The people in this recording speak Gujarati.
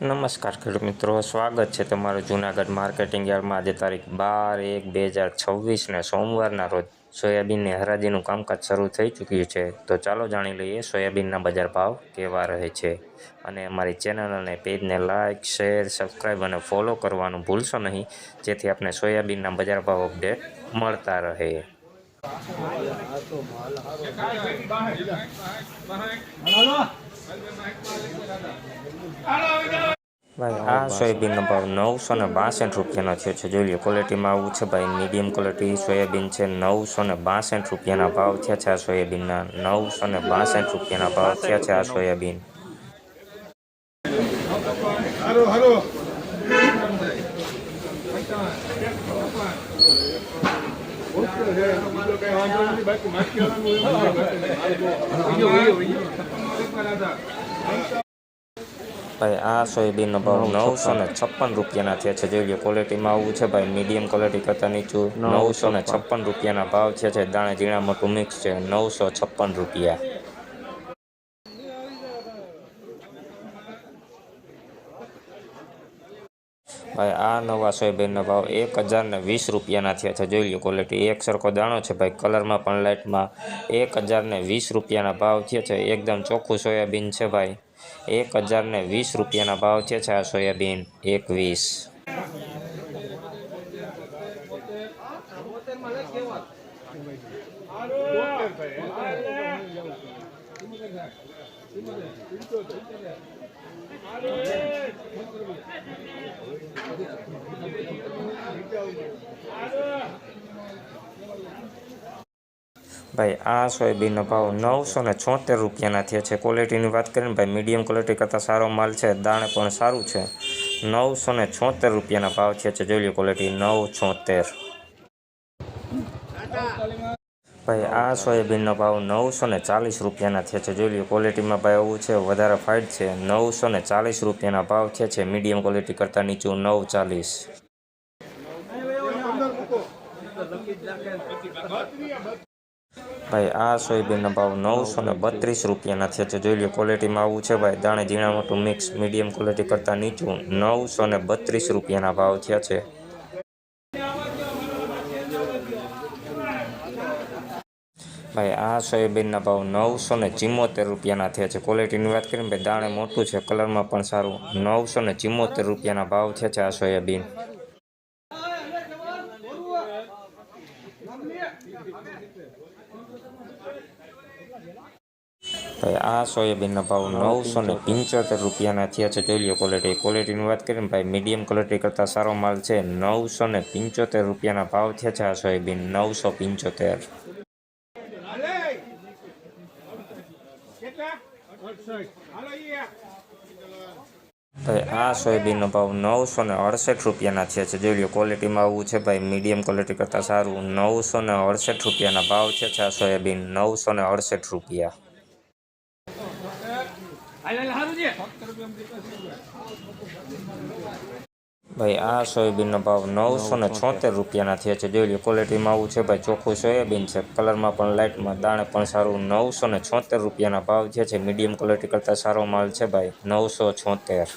નમસ્કાર ખેડૂત મિત્રો, સ્વાગત છે તમારું જૂનાગઢ માર્કેટિંગ યાર્ડમાં. આજે તારીખ બાર એક બે હજાર છવ્વીસને સોમવારના રોજ સોયાબીનની હરાજીનું કામકાજ શરૂ થઈ ચૂક્યું છે. તો ચાલો જાણી લઈએ સોયાબીનના બજાર ભાવ કેવા રહે છે. અને અમારી ચેનલ અને પેજને લાઇક શેર, સબસ્ક્રાઈબ અને ફોલો કરવાનું ભૂલશો નહીં, જેથી આપણે સોયાબીનના બજાર ભાવ અપડેટ મળતા રહે. આ સોયાબીનનો ભાવ નવસો ને બાસઠ રૂપિયાનો થયો છે. જોઈ લો ક્વોલિટીમાં આવું છે ભાઈ મીડિયમ ક્વોલિટી સોયાબીન છે નવસો ને બાસઠ રૂપિયાના ભાવ થયા છે આ સોયાબીનના. નવસો ને બાસઠ રૂપિયાના ભાવ થયા છે આ સોયાબીન. ભાઈ આ સોયાબીનનો ભાવ નવસો ને છપ્પન રૂપિયાના થયા છે. જોઈ લો ક્વોલિટીમાં આવું છે ભાઈ મીડિયમ ક્વોલિટી કરતાં નીચું નવસો ને છપ્પન. રૂપિયાના ભાવ થયા છે. દાણે ઝીણા મોટું મિક્સ છે. નવસો છપ્પન રૂપિયા. ભાઈ આ નવા સોયાબીનનો ભાવ એક હજાર ને વીસ રૂપિયાના થયા છે. જોઈ લો ક્વોલિટી એક સરખો દાણો છે ભાઈ કલરમાં પણ લાઇટમાં એક હજાર ને વીસ રૂપિયાના ભાવ થયા છે. એકદમ ચોખ્ખું સોયાબીન છે ભાઈ. એક હજાર ને વીસ રૂપિયાના ભાવ થયા છે આ સોયાબીન એક વીસ ભાઈ, આ સોયાબીનનો ભાવ નવસો ને છોતેર રૂપિયાના થયા છે. ક્વોલિટીની વાત કરીને, ભાઈ મીડિયમ ક્વોલિટી કરતાં સારો માલ છે. દાણે પણ સારું છે. નવસો ને છોતેર રૂપિયાના ભાવ થયા છે. જોઈ લો ક્વોલિટી નવ છોતેર. ભાઈ, આ સોયાબીનનો ભાવ નવસો ને ચાલીસ રૂપિયાના થયા છે. જોઈ લો ક્વોલિટીમાં ભાઈ એવું છે, વધારે ફાઇટ છે. નવસો ને ચાલીસ રૂપિયાના ભાવ થયા છે. મીડિયમ ક્વોલિટી કરતાં નીચું નવ ચાલીસ. ભાઈ, આ સોયાબીનના ભાવ નવસો ને બત્રીસ રૂપિયાના છે. જોઈ લો ક્વોલિટીમાં આવું છે ભાઈ. દાણે ઝીણા મોટું મિક્સ મીડિયમ ક્વોલિટી કરતાં નીચું નવસો ને બત્રીસ રૂપિયાના ભાવ થયા છે. ભાઈ, આ સોયાબીનના ભાવ નવસો ને ચિમ્મોતેર રૂપિયાના થયા છે. ક્વોલિટીની વાત કરીને ભાઈ, દાણે મોટું છે. કલરમાં પણ સારું. નવસો ને ચિમ્મોતેર રૂપિયાના ભાવ થયા છે આ સોયાબીન. ભાઈ આ સોયાબીનના ભાવ નવસો ને પંચોતેર રૂપિયાના થયા છે. જોઈ લો ક્વોલિટી ક્વોલિટીની વાત કરીને ભાઈ મીડિયમ ક્વોલિટી કરતાં સારો માલ છે. નવસો ને પંચોતેર રૂપિયાના ભાવ થયા છે આ સોયાબીન. નવસો પંચોતેર. ભાઈ, આ સોયાબીનનો ભાવ નવસો ને અડસઠ રૂપિયાના છે. જોઈ લો ક્વોલિટીમાં આવું છે ભાઈ મીડિયમ ક્વોલિટી કરતાં સારું નવસો ને અડસઠ રૂપિયાના ભાવ છે આ સોયાબીન, નવસો ને અડસઠ રૂપિયા. ભાઈ, આ સોયાબીનનો ભાવ નવસો ને છોતેર રૂપિયાના થયા છે. જોઈ લો ક્વોલિટીમાં આવું છે ભાઈ, ચોખ્ખું સોયાબીન છે. કલરમાં પણ લાઇટમાં દાણે પણ સારું. નવસો ને છોતેર રૂપિયાના ભાવ જે છે. મીડિયમ ક્વોલિટી કરતાં સારો માલ છે ભાઈ, નવસો છોતેર.